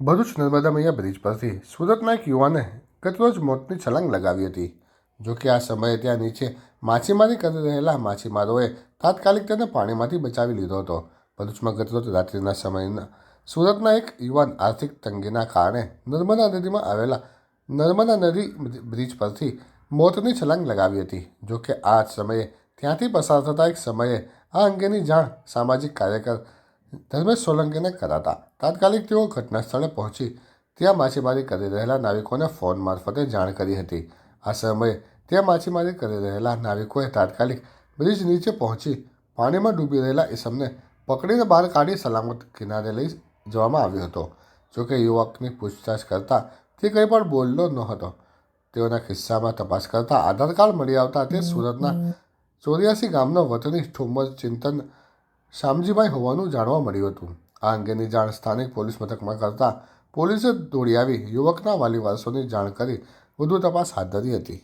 ભરૂચ નર્મદા મૈયા bridge પરથી સુરતના એક યુવાને ગતરોજ મોતની છલાંગ લગાવી હતી. જોકે આ સમયે ત્યાં નીચે માછીમારી કરી રહેલા માછીમારોએ તાત્કાલિક તેને પાણીમાંથી બચાવી લીધો હતો. ભરૂચમાં ગતરોજ રાત્રિના સમયના સુરતના એક યુવાન આર્થિક તંગીના કારણે નર્મદા નદીમાં આવેલા નર્મદા નદી બ્રિજ પરથી મોતની છલાંગ લગાવી હતી. જોકે આ સમયે ત્યાંથી પસાર થતા એક સમયે આ અંગેની જાણ સામાજિક કાર્યકર ધર્મેશ સોલંકીને કરાતા. તાત્કાલિક તેઓ ઘટના સ્થળે પહોંચી ત્યાં માછીમારી કરી રહેલા નાવિકોને ફોન મારફતે જાણ કરી હતી. આ સમયે ત્યાં માછીમારી કરી રહેલા નાવિકોએ તાત્કાલિક બ્રિજ નીચે પહોંચી પાણીમાં ડૂબી રહેલા ઇસમને પકડીને બહાર કાઢી સલામત કિનારે લઈ જવામાં આવ્યો હતો. જોકે યુવકની પૂછતાછ કરતાં તે કંઈ પણ બોલતો નહોતો તેઓના ખિસ્સામાં તપાસ કરતાં આધાર કાર્ડ મળી આવતા તે સુરતના ચોર્યાસી ગામનો વતની ઠુમ્મર ચિંતન શામજીભાઈ હોવાનું જાણવા મળ્યું હતું. આ અંગેની જાણ સ્થાનિક પોલીસ મથકમાં કરતાં પોલીસે દોડી આવી યુવકના વાલી વારસોની જાણ કરી વધુ તપાસ હાથ ધરી હતી.